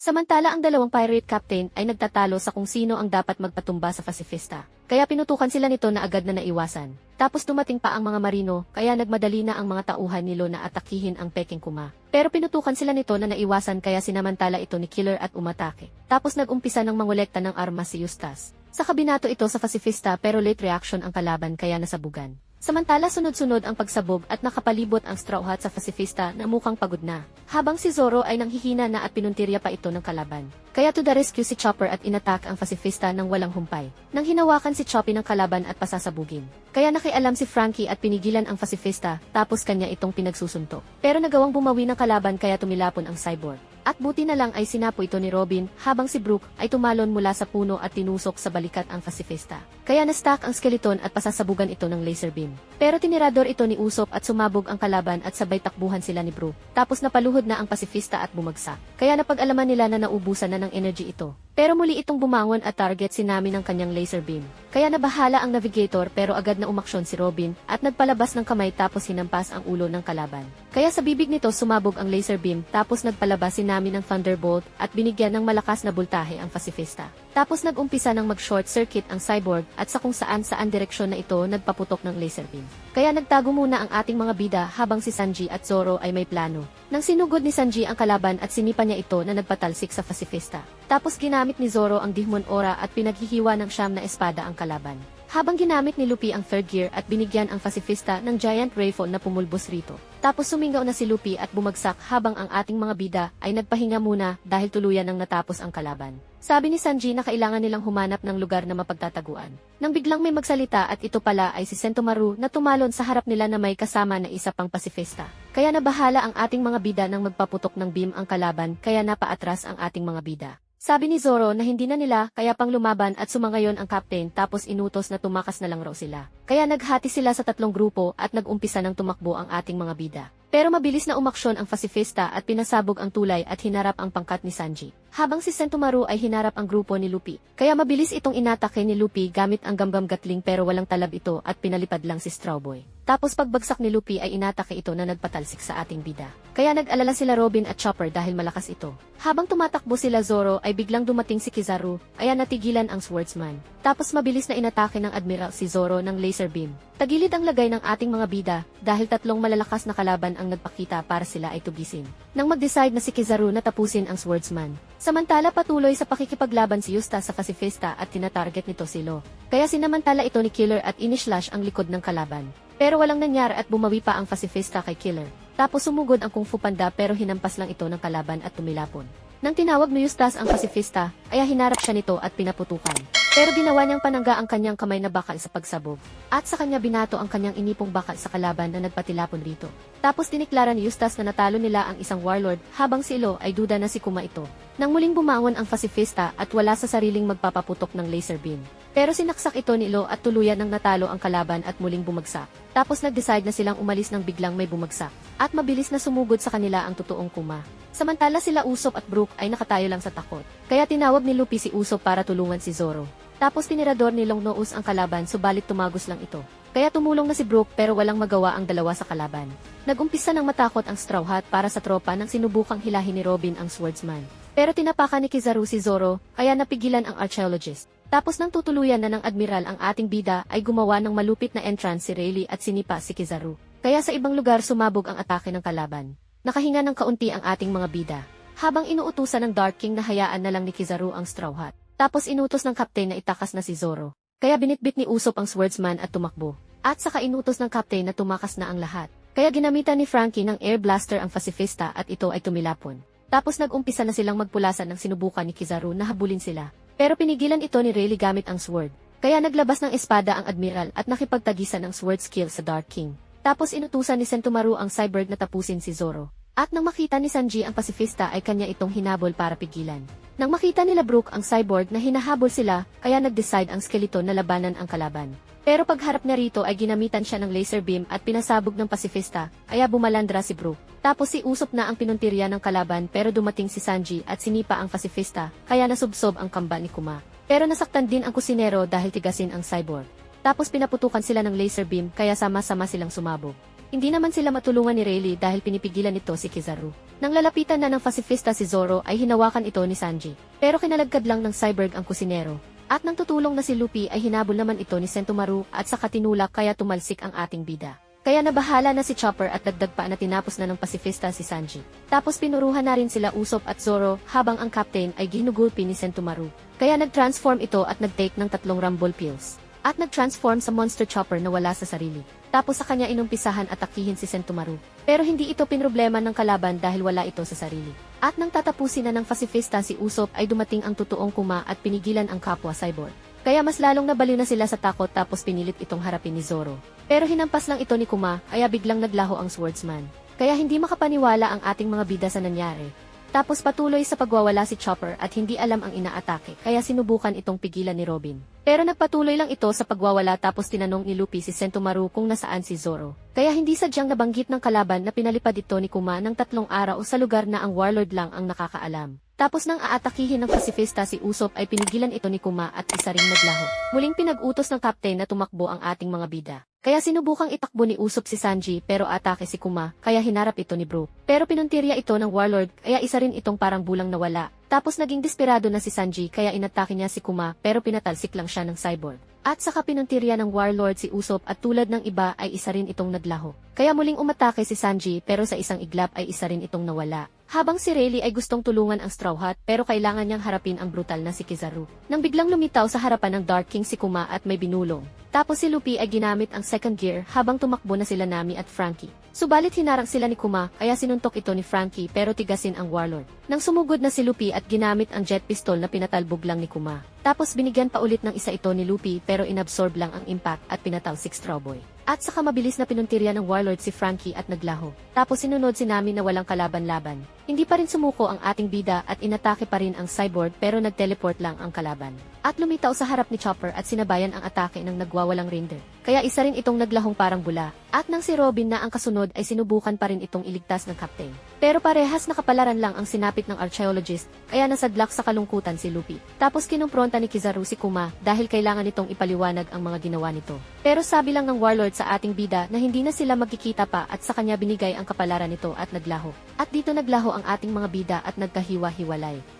Samantala ang dalawang pirate captain ay nagtatalo sa kung sino ang dapat magpatumba sa pacifista. Kaya pinutukan sila nito na agad na naiwasan. Tapos dumating pa ang mga marino, kaya nagmadali na ang mga tauhan nilo na atakihin ang Peking Kuma. Pero pinutukan sila nito na naiwasan kaya sinamantala ito ni Killer at umatake. Tapos nagumpisa ng mangolekta ng armas si Eustace. Sa kabinato ito sa pacifista pero late reaction ang kalaban kaya nasabugan. Samantala sunod-sunod ang pagsabog at nakapalibot ang Straw Hat sa pacifista na mukhang pagod na. Habang si Zoro ay nanghihina na at pinuntirya pa ito ng kalaban. Kaya to the rescue si Chopper at inatak ang pacifista ng walang humpay. Nang hinawakan si Choppy ng kalaban at pasasabugin. Kaya nakialam si Frankie at pinigilan ang pacifista tapos kanya itong pinagsusuntok. Pero nagawang bumawi ng kalaban kaya tumilapon ang cyborg. At buti na lang ay sinapo ito ni Robin, habang si Brooke ay tumalon mula sa puno at tinusok sa balikat ang pacifista. Kaya na-stack ang skeleton at pasasabugan ito ng laser beam. Pero tinirador ito ni Usop at sumabog ang kalaban at sabay takbuhan sila ni Brooke. Tapos napaluhod na ang pacifista at bumagsak. Kaya napag-alaman nila na naubusan na ng energy ito. Pero muli itong bumangon at target si Nami ng kanyang laser beam. Kaya nabahala ang navigator pero agad na umaksyon si Robin at nagpalabas ng kamay tapos hinampas ang ulo ng kalaban. Kaya sa bibig nito sumabog ang laser beam tapos nagpalabas si Nami ng Thunderbolt at binigyan ng malakas na bultahe ang pacifista. Tapos nag-umpisa ng mag-short circuit ang cyborg at sa kung saan saan direksyon na ito nagpaputok ng laser beam. Kaya nagtago muna ang ating mga bida habang si Sanji at Zoro ay may plano. Nang sinugod ni Sanji ang kalaban at sinipa niya ito na nagpatalsik sa pacifista. Tapos ginamit ni Zoro ang Dihmon Aura at pinaghihiwa ng siyam na espada ang kalaban. Habang ginamit ni Luffy ang third gear at binigyan ang pacifista ng giant rifle na pumulbos rito. Tapos sumingaw na si Luffy at bumagsak habang ang ating mga bida ay nagpahinga muna dahil tuluyan nang natapos ang kalaban. Sabi ni Sanji na kailangan nilang humanap ng lugar na mapagtataguan. Nang biglang may magsalita at ito pala ay si Sentomaru na tumalon sa harap nila na may kasama na isa pang pasifista. Kaya nabahala ang ating mga bida nang magpaputok ng beam ang kalaban kaya napaatras ang ating mga bida. Sabi ni Zoro na hindi na nila kaya pang lumaban at sumangayon ang captain tapos inutos na tumakas na lang raw sila. Kaya naghati sila sa tatlong grupo at nag-umpisa ng tumakbo ang ating mga bida. Pero mabilis na umaksyon ang pacifista at pinasabog ang tulay at hinarap ang pangkat ni Sanji. Habang si Sentomaru ay hinarap ang grupo ni Luffy. Kaya mabilis itong inatake ni Luffy gamit ang gamgam gatling pero walang talab ito at pinalipad lang si Strawboy. Tapos pagbagsak ni Luffy ay inatake ito na nagpatalsik sa ating bida. Kaya nag-alala sila Robin at Chopper dahil malakas ito. Habang tumatakbo sila Zoro ay biglang dumating si Kizaru, kaya natigilan ang swordsman. Tapos mabilis na inatake ng Admiral si Zoro ng laser beam. Tagilid ang lagay ng ating mga bida dahil tatlong malalakas na kalaban ang nagpakita para sila ay tugisin. Nang mag-decide na si Kizaru na tapusin ang swordsman. Samantala patuloy sa pakikipaglaban si Yusta sa pacifista at tinatarget nito si Lo. Kaya sinamantala ito ni Killer at inislash ang likod ng kalaban. Pero walang nangyari at bumawi pa ang pacifista kay Killer. Tapos sumugod ang Kung Fu Panda pero hinampas lang ito ng kalaban at tumilapon. Nang tinawag ni Eustace ang pacifista, ay hinarap siya nito at pinaputukan. Pero ginawa niyang panangga ang kanyang kamay na bakal sa pagsabog. At sa kanya binato ang kanyang inipong bakal sa kalaban na nagpatilapon rito. Tapos diniklara ni Eustace na natalo nila ang isang warlord habang si Ilo ay duda na si Kuma ito. Nang muling bumangon ang pacifista at wala sa sariling magpapaputok ng laser beam. Pero sinaksak ito ni Ilo at tuluyan ng natalo ang kalaban at muling bumagsak. Tapos nag-decide na silang umalis nang biglang may bumagsak. At mabilis na sumugod sa kanila ang totoong Kuma. Samantala sila Usop at Brook ay nakatayo lang sa takot. Kaya tinawag ni Luffy si Usop para tulungan si Zoro. Tapos tinirador ni Longnose ang kalaban subalit tumagos lang ito. Kaya tumulong na si Brook pero walang magawa ang dalawa sa kalaban. Nagumpisa ng matakot ang Straw Hat para sa tropa nang sinubukang hilahin ni Robin ang swordsman. Pero tinapakan ni Kizaru si Zoro kaya napigilan ang archaeologist. Tapos nang tutuluyan na ng admiral ang ating bida ay gumawa ng malupit na entrance si Rayleigh at sinipa si Kizaru. Kaya sa ibang lugar sumabog ang atake ng kalaban. Nakahinga ng kaunti ang ating mga bida. Habang inuutusan ng Dark King na hayaan na lang ni Kizaru ang Straw Hat. Tapos inutos ng kapten na itakas na si Zoro. Kaya binitbit ni Usop ang swordsman at tumakbo. At saka inutos ng kapten na tumakas na ang lahat. Kaya ginamitan ni Frankie ng air blaster ang pacifista at ito ay tumilapon. Tapos nag-umpisa na silang magpulasan ng sinubukan ni Kizaru na habulin sila. Pero pinigilan ito ni Rayleigh gamit ang sword. Kaya naglabas ng espada ang admiral at nakipagtagisan ng sword skill sa Dark King. Tapos inutusan ni Sentomaru ang cyborg na tapusin si Zoro. At nang makita ni Sanji ang pacifista ay kanya itong hinabol para pigilan. Nang makita nila Brook ang cyborg na hinahabol sila, kaya nag-decide ang skeleton na labanan ang kalaban. Pero pagharap niya rito ay ginamitan siya ng laser beam at pinasabog ng pacifista, kaya bumalandra si Brook. Tapos si Usop na ang pinuntirya ng kalaban pero dumating si Sanji at sinipa ang pacifista, kaya nasubsob ang kamba ni Kuma. Pero nasaktan din ang kusinero dahil tigasin ang cyborg. Tapos pinaputukan sila ng laser beam kaya sama-sama silang sumabog. Hindi naman sila matulungan ni Rayleigh dahil pinipigilan nito si Kizaru. Nang lalapitan na ng pacifista si Zoro ay hinawakan ito ni Sanji. Pero kinalagkad lang ng cyborg ang kusinero. At nang tutulong na si Luffy ay hinabol naman ito ni Sentomaru at sa katinulak kaya tumalsik ang ating bida. Kaya nabahala na si Chopper at dagdag pa na tinapos na ng pacifista si Sanji. Tapos pinuruhan na rin sila Usopp at Zoro habang ang captain ay ginugulpi ni Sentomaru. Kaya nag-transform ito at nag-take ng tatlong rumble pills. At nag-transform sa monster chopper na wala sa sarili. Tapos sa kanya inumpisahan at atakihin si Sentomaru. Pero hindi ito pinroblema ng kalaban dahil wala ito sa sarili. At nang tatapusin na ng pacifista si Usopp ay dumating ang totoong kuma at pinigilan ang kapwa cyborg. Kaya mas lalong nabaliw na sila sa takot tapos pinilit itong harapin ni Zoro. Pero hinampas lang ito ni Kuma kaya biglang naglaho ang swordsman. Kaya hindi makapaniwala ang ating mga bida sa nangyari. Tapos patuloy sa pagwawala si Chopper at hindi alam ang inaatake kaya sinubukan itong pigilan ni Robin. Pero nagpatuloy lang ito sa pagwawala tapos tinanong ni Luffy si Sentomaru kung nasaan si Zoro. Kaya hindi sadyang nabanggit ng kalaban na pinalipad ito ni Kuma ng tatlong araw sa lugar na ang warlord lang ang nakakaalam. Tapos nang aatakihin ng pacifista si Usopp ay pinigilan ito ni Kuma at isa ring naglaho. Muling pinag-utos ng kapten na tumakbo ang ating mga bida. Kaya sinubukang itakbo ni Usopp si Sanji pero atake si Kuma kaya hinarap ito ni Brook. Pero pinuntirya ito ng warlord kaya isa rin itong parang bulang nawala. Tapos naging desperado na si Sanji kaya inatake niya si Kuma pero pinatalsik lang siya ng cyborg. At saka pinuntirya ng warlord si Usopp at tulad ng iba ay isa rin itong naglaho. Kaya muling umatake si Sanji pero sa isang iglap ay isa rin itong nawala. Habang si Rayleigh ay gustong tulungan ang Straw Hat pero kailangan niyang harapin ang brutal na si Kizaru. Nang biglang lumitaw sa harapan ng Dark King si Kuma at may binulong. Tapos si Luffy ay ginamit ang second gear habang tumakbo na sila Nami at Frankie. Subalit hinarang sila ni Kuma kaya sinuntok ito ni Frankie pero tigasin ang warlord. Nang sumugod na si Luffy at ginamit ang jet pistol na pinatalbog lang ni Kuma. Tapos binigyan pa ulit ng isa ito ni Luffy pero inabsorb lang ang impact at pinatalsik Straw Boy. At saka mabilis na pinuntirya ng warlord si Frankie at naglaho. Tapos sinunod si Nami na walang kalaban-laban. Hindi pa rin sumuko ang ating bida at inatake pa rin ang cyborg pero nag-teleport lang ang kalaban. At lumitaw sa harap ni Chopper at sinabayan ang atake ng nagwawalang render. Kaya isa rin itong naglahong parang bula. At nang si Robin na ang kasunod ay sinubukan pa rin itong iligtas ng captain. Pero parehas nakapalaran lang ang sinapit ng archaeologist kaya nasadlak sa kalungkutan si Luffy. Tapos kinumpronta ni Kizaru si Kuma dahil kailangan nitong ipaliwanag ang mga ginawa nito. Pero sabi lang ng warlord sa ating bida na hindi na sila magkikita pa at sa kanya binigay ang kapalaran nito at naglaho. At dito naglaho ang ating mga bida at nagkahiwa-hiwalay.